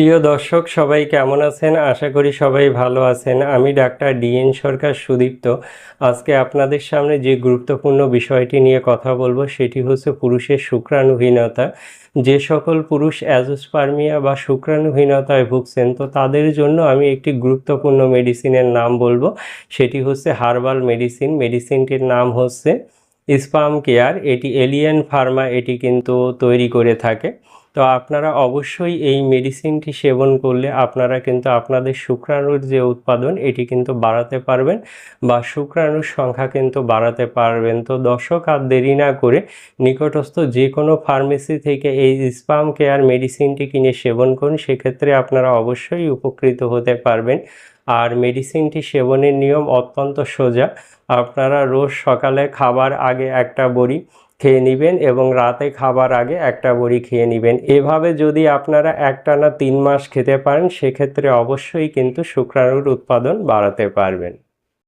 প্রিয় দর্শক, সবাই কেমন আছেন? আশা করি সবাই ভালো আছেন। আমি ডাক্তার ডিএন সরকার সুদীপ্ত। আজকে আপনাদের সামনে যে গুরুত্বপূর্ণ বিষয়টি নিয়ে কথা বলব, সেটি হচ্ছে পুরুষের শুক্রাণুহীনতা। যে সকল পুরুষ অ্যাজোস্পার্মিয়া বা শুক্রাণুহীনতায় ভুগছেন, তো তাদের জন্য আমি একটি গুরুত্বপূর্ণ মেডিসিনের নাম বলব। সেটি হচ্ছে হার্বাল মেডিসিন। মেডিসিনটির নাম হচ্ছে স্পাম কেয়ার। এটি এলিয়েন ফার্মা, এটি কিন্তু তৈরি করে থাকে। তো আপনারা অবশ্যই এই মেডিসিনটি সেবন করলে আপনারা কিন্তু আপনাদের শুক্রাণুর যে উৎপাদন, এটি কিন্তু বাড়াতে পারবেন বা শুক্রাণুর সংখ্যা কিন্তু বাড়াতে পারবেন। তো দর্শক, আর দেরি না করে নিকটস্থ যে কোনো ফার্মেসি থেকে এই স্পাম কেয়ার মেডিসিনটি কিনে সেবন করুন। সেক্ষেত্রে আপনারা অবশ্যই উপকৃত হতে পারবেন। আর মেডিসিনটি সেবনের নিয়ম অত্যন্ত সোজা। আপনারা রোজ সকালে খাবার আগে একটা বড়ি খেয়ে নেবেন এবং রাতে খাবার আগে একটা বড়ি খেয়ে নেবেন। এভাবে যদি আপনারা একটানা তিন মাস খেতে পারেন, সেক্ষেত্রে অবশ্যই কিন্তু শুক্রাণুর উৎপাদন বাড়াতে পারবেন।